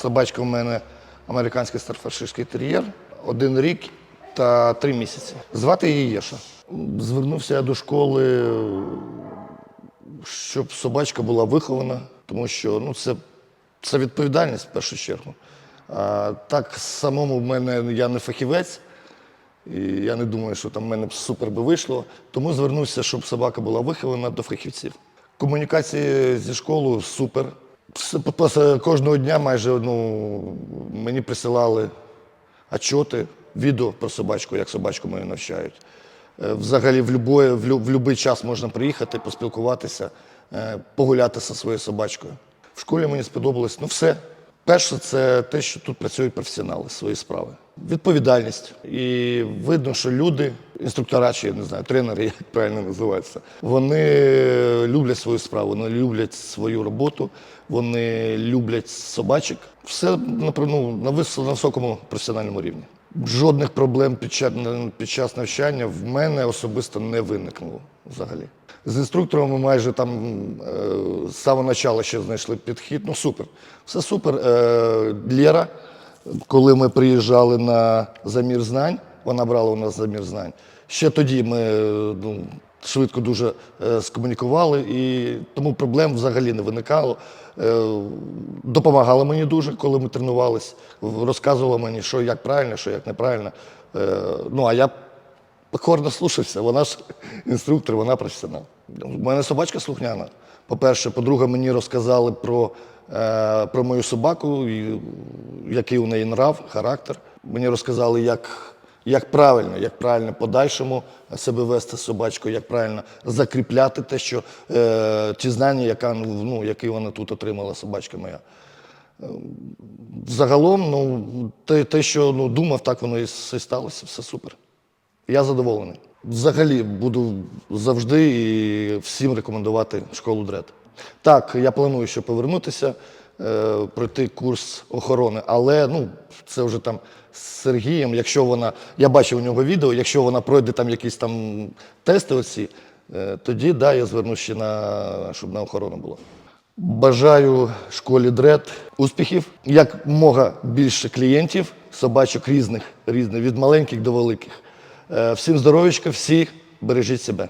Собачка у мене американський старфашистський тер'єр, один рік та три місяці. Звати її Єша. Звернувся я до школи, щоб собачка була вихована, тому що ну, це, це відповідальність в першу чергу. А, так самому в мене я не фахівець, і я не думаю, що там в мене супер би вийшло. Тому звернувся, щоб собака була вихована до фахівців. Комунікації зі школою супер. Кожного дня майже ну, мені присилали отчоти, відео про собачку, як собачку мою навчають. Е, Взагалі в будь-який в любий час можна приїхати, поспілкуватися, е, погуляти зі своєю собачкою. В школі мені сподобалось ну, все. Перше, це те, що тут працюють професіонали свої справи. Відповідальність. І видно, що люди, інструктора, чи я не знаю, тренери, як правильно називається, вони люблять свою справу, вони люблять свою роботу, вони люблять собачок. Все напри- ну, на високому професіональному рівні. Жодних проблем під час, під час навчання в мене особисто не виникнуло взагалі. З інструктором ми майже там е, з самого початку ще знайшли підхід. Ну супер. Все супер. Е, Лєра, коли ми приїжджали на замір знань, вона брала у нас замір знань. Ще тоді ми е, ну, швидко дуже е, скомунікували, і тому проблем взагалі не виникало. Е, допомагала мені дуже, коли ми тренувались, в- розказувала мені, що як правильно, що як неправильно. Ну а я покорно слушався. Вона ж інструктор, вона професіонал. У мене собачка слухняна. По-перше, по-друге, мені розказали про, про мою собаку, який у неї нрав, характер. Мені розказали, як, як правильно, як правильно подальшому себе вести з собачкою, як правильно закріпляти те, що е, ті знання, яка, ну, які вона тут отримала, собачка моя. Загалом, ну, те, те що ну, думав, так воно і сталося, все супер. Я задоволений. Взагалі буду завжди і всім рекомендувати школу дред. Так, я планую ще повернутися, е, пройти курс охорони, але ну, це вже там з Сергієм, якщо вона, я бачив у нього відео, якщо вона пройде там якісь там тести оці, е, тоді да, я звернусь ще на, щоб на охорону було. Бажаю школі дред успіхів, як мога більше клієнтів, собачок різних, різних від маленьких до великих. Е, Всім здоров'ячка, всі бережіть себе.